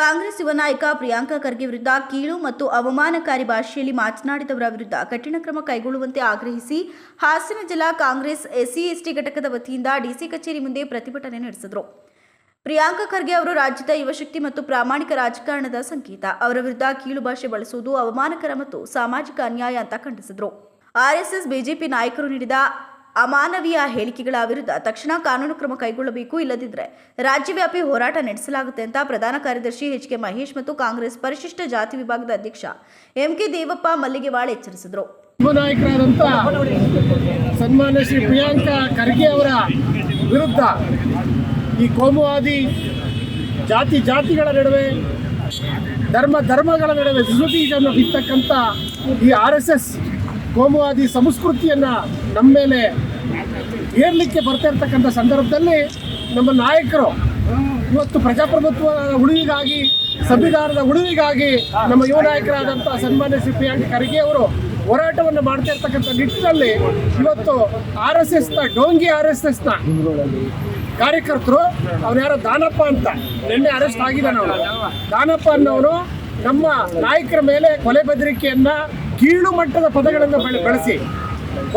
ಕಾಂಗ್ರೆಸ್ ಯುವ ನಾಯಕ ಪ್ರಿಯಾಂಕಾ ಖರ್ಗೆ ವಿರುದ್ಧ ಕೀಳು ಮತ್ತು ಅವಮಾನಕಾರಿ ಭಾಷೆಯಲ್ಲಿ ಮಾತನಾಡಿದವರ ವಿರುದ್ಧ ಕಠಿಣ ಕ್ರಮ ಕೈಗೊಳ್ಳುವಂತೆ ಆಗ್ರಹಿಸಿ ಹಾಸನ ಜಿಲ್ಲಾ ಕಾಂಗ್ರೆಸ್ ಎಸ್ಸಿ ಎಸ್ಟಿ ಘಟಕದ ವತಿಯಿಂದ ಡಿಸಿ ಕಚೇರಿ ಮುಂದೆ ಪ್ರತಿಭಟನೆ ನಡೆಸಿದರು. ಪ್ರಿಯಾಂಕಾ ಖರ್ಗೆ ಅವರು ರಾಜ್ಯದ ಯುವಶಕ್ತಿ ಮತ್ತು ಪ್ರಾಮಾಣಿಕ ರಾಜಕಾರಣದ ಸಂಕೇತ. ಅವರ ವಿರುದ್ಧ ಕೀಳು ಭಾಷೆ ಬಳಸುವುದು ಅವಮಾನಕರ ಮತ್ತು ಸಾಮಾಜಿಕ ಅನ್ಯಾಯ ಅಂತ ಖಂಡಿಸಿದರು. ಆರ್ಎಸ್ಎಸ್, ಬಿಜೆಪಿ ನಾಯಕರು ನೀಡಿದ ಅಮಾನವೀಯ ಹೇಳಿಕೆಗಳ ವಿರುದ್ಧ ತಕ್ಷಣ ಕಾನೂನು ಕ್ರಮ ಕೈಗೊಳ್ಳಬೇಕು. ಇಲ್ಲದಿದ್ದರೆ ರಾಜ್ಯವ್ಯಾಪಿ ಹೋರಾಟ ನಡೆಸಲಾಗುತ್ತೆ ಅಂತ ಪ್ರಧಾನ ಕಾರ್ಯದರ್ಶಿ ಎಚ್ ಕೆ ಮಹೇಶ್ ಮತ್ತು ಕಾಂಗ್ರೆಸ್ ಪರಿಶಿಷ್ಟ ಜಾತಿ ವಿಭಾಗದ ಅಧ್ಯಕ್ಷ ಎಂ ಕೆ ದೇವಪ್ಪ ಮಲ್ಲಿಗೆವಾಳ್ ಎಚ್ಚರಿಸಿದರು. ನಾಯಕರಾದಂಥ ಸನ್ಮಾನ್ಯ ಶ್ರೀ ಪ್ರಿಯಾಂಕಾ ಖರ್ಗೆ ಅವರ ವಿರುದ್ಧ ಈ ಕೋಮುವಾದಿ ಜಾತಿ ಜಾತಿಗಳ ನಡುವೆ, ಧರ್ಮ ಧರ್ಮಗಳ ನಡುವೆ ವಿಶ್ವಬೀಜವನ್ನು ಬಿತ್ತಕ್ಕಂಥ ಈ ಆರ್ ಎಸ್ ಎಸ್ ಕೋಮುವಾದಿ ಸಂಸ್ಕೃತಿಯನ್ನು ನಮ್ಮ ಮೇಲೆ ಏರ್ಲಿಕ್ಕೆ ಬರ್ತಾ ಇರ್ತಕ್ಕಂಥ ಸಂದರ್ಭದಲ್ಲಿ ನಮ್ಮ ನಾಯಕರು ಇವತ್ತು ಪ್ರಜಾಪ್ರಭುತ್ವ ಉಳಿವಿಗಾಗಿ ಸಂವಿಧಾನದ ಉಳಿವಿಗಾಗಿ ನಮ್ಮ ಯುವ ನಾಯಕರಾದಂಥ ಸನ್ಮಾನ್ಯ ಶ್ರೀ ಪ್ರಿಯಾಂಕ ಖರ್ಗೆ ಅವರು ಹೋರಾಟವನ್ನು ಮಾಡ್ತಾ ಇರ್ತಕ್ಕಂಥ ನಿಟ್ಟಿನಲ್ಲಿ ಇವತ್ತು ಆರ್ ಎಸ್ ಎಸ್ನ, ಡೋಂಗಿ ಆರ್ ಎಸ್ ಎಸ್ನ ಕಾರ್ಯಕರ್ತರು, ಅವ್ರು ದಾನಪ್ಪ ಅಂತ ನಿನ್ನೆ ಅರೆಸ್ಟ್ ಆಗಿದ್ದಾನೆ ಅವನು ದಾನಪ್ಪ ಅನ್ನೋನು ನಮ್ಮ ನಾಯಕರ ಮೇಲೆ ಕೊಲೆ ಬೆದರಿಕೆಯನ್ನ ಕೀಳು ಮಟ್ಟದ ಪದಗಳನ್ನು ಬೆಳೆ ಬಳಸಿ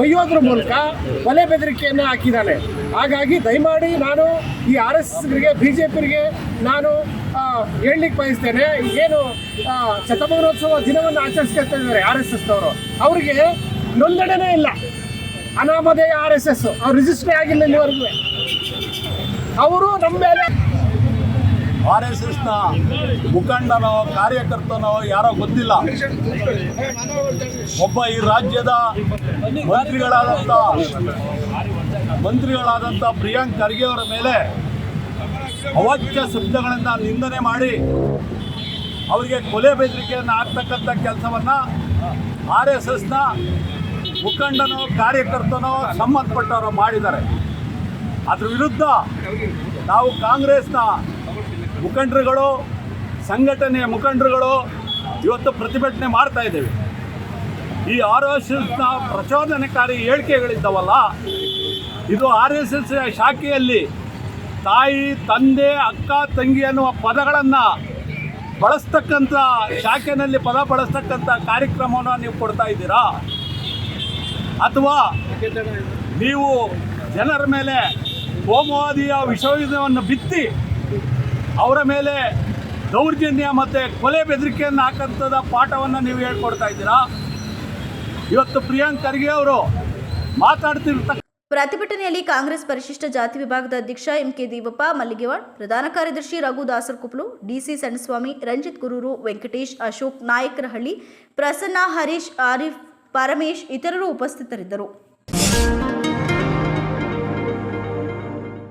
ಒಯ್ಯೋದ್ರ ಮೂಲಕ ಕೊಲೆ ಬೆದರಿಕೆಯನ್ನು ಹಾಕಿದ್ದಾನೆ. ಹಾಗಾಗಿ ದಯಮಾಡಿ ನಾನು ಈ ಆರ್ ಎಸ್ ಎಸ್ಗೆ ಬಿ ಜೆ ಪಿಗೆ ನಾನು ಹೇಳಲಿಕ್ಕೆ ಬಯಸ್ತೇನೆ. ಏನು ಶತಮಾನೋತ್ಸವ ದಿನವನ್ನು ಆಚರಿಸ್ಕೊಳ್ತಾ ಇದ್ದಾರೆ ಆರ್ ಎಸ್ ಎಸ್ನವರು. ಅವರಿಗೆ ನೋಂದಣಿನೇ ಇಲ್ಲ. ಅನಾಮಧೇಯ ಆರ್ ಎಸ್ ಎಸ್. ಅವ್ರು ರಿಜಿಸ್ಟ್ರೇ ಆಗಿಲ್ಲ ಇಲ್ಲಿವರೆಗೂ. ಅವರು ನಮ್ಮ ಮೇಲೆ ಆರ್ ಎಸ್ ಎಸ್ನ ಮುಖಂಡನೋ, ಕಾರ್ಯಕರ್ತನೋ ಯಾರೋ ಗೊತ್ತಿಲ್ಲ. ಒಬ್ಬ ಈ ರಾಜ್ಯದ ಮಂತ್ರಿಗಳಾದಂಥ ಮಂತ್ರಿಗಳಾದಂಥ ಪ್ರಿಯಾಂಕ್ ಖರ್ಗೆ ಅವರ ಮೇಲೆ ಅವಾಚ್ಯ ಶಬ್ದಗಳನ್ನು ನಿಂದನೆ ಮಾಡಿ ಅವರಿಗೆ ಕೊಲೆ ಬೆದರಿಕೆಯನ್ನು ಹಾಕ್ತಕ್ಕಂಥ ಕೆಲಸವನ್ನು ಆರ್ ಎಸ್ ಎಸ್ನ ಮುಖಂಡನೋ, ಕಾರ್ಯಕರ್ತನೋ ಸಂಬಂಧಪಟ್ಟವರು ಮಾಡಿದ್ದಾರೆ. ಅದ್ರ ವಿರುದ್ಧ ನಾವು ಕಾಂಗ್ರೆಸ್ನ ಮುಖಂಡರುಗಳು, ಸಂಘಟನೆಯ ಮುಖಂಡರುಗಳು ಇವತ್ತು ಪ್ರತಿಭಟನೆ ಮಾಡ್ತಾ ಇದ್ದೇವೆ. ಈ ಆರ್ ಎಸ್ ಎಸ್ನ ಪ್ರಚೋದನಕಾರಿ ಹೇಳಿಕೆಗಳಿದ್ದಾವಲ್ಲ, ಇದು ಆರ್ ಎಸ್ ಎಸ್ ಶಾಖೆಯಲ್ಲಿ ತಾಯಿ, ತಂದೆ, ಅಕ್ಕ, ತಂಗಿ ಅನ್ನುವ ಪದಗಳನ್ನು ಬಳಸ್ತಕ್ಕಂಥ, ಶಾಖೆಯಲ್ಲಿ ಪದ ಬಳಸ್ತಕ್ಕಂಥ ಕಾರ್ಯಕ್ರಮವನ್ನು ನೀವು ಕೊಡ್ತಾ ಇದ್ದೀರಾ? ಅಥವಾ ನೀವು ಜನರ ಮೇಲೆ ಕೋಮುವಾದಿಯ ವಿಷಯವನ್ನು ಬಿತ್ತಿ ಅವರ ಮೇಲೆ ದೌರ್ಜನ್ಯ ಮತ್ತು ಕೊಲೆ ಬೆದರಿಕೆಯನ್ನು ಹಾಕಂಥದ ಪಾಠವನ್ನು ನೀವು ಹೇಳ್ಕೊಡ್ತಾ ಇದ್ದೀರಾ? ಇವತ್ತು ಪ್ರಿಯಾಂಕ್ ಖರ್ಗೆ ಅವರು ಮಾತಾಡ್ತಿರ್ತಕ್ಕ ಪ್ರತಿಭಟನೆಯಲ್ಲಿ ಕಾಂಗ್ರೆಸ್ ಪರಿಶಿಷ್ಟ ಜಾತಿ ವಿಭಾಗದ ಅಧ್ಯಕ್ಷ ಎಂ ಕೆ ದೇವಪ್ಪ, ಮಲ್ಲಿಗೆವಾಡ್, ಪ್ರಧಾನ ಕಾರ್ಯದರ್ಶಿ ರಘು ದಾಸರಕೊಪ್ಪಲು, ಡಿಸಿ ಸಣ್ಣಸ್ವಾಮಿ, ರಂಜಿತ್ ಗುರೂರು, ವೆಂಕಟೇಶ್ ಅಶೋಕ್ ನಾಯಕರಹಳ್ಳಿ, ಪ್ರಸನ್ನ ಹರೀಶ್, ಆರಿಫ್ ಪರಮೇಶ್ ಇತರರು ಉಪಸ್ಥಿತರಿದ್ದರು.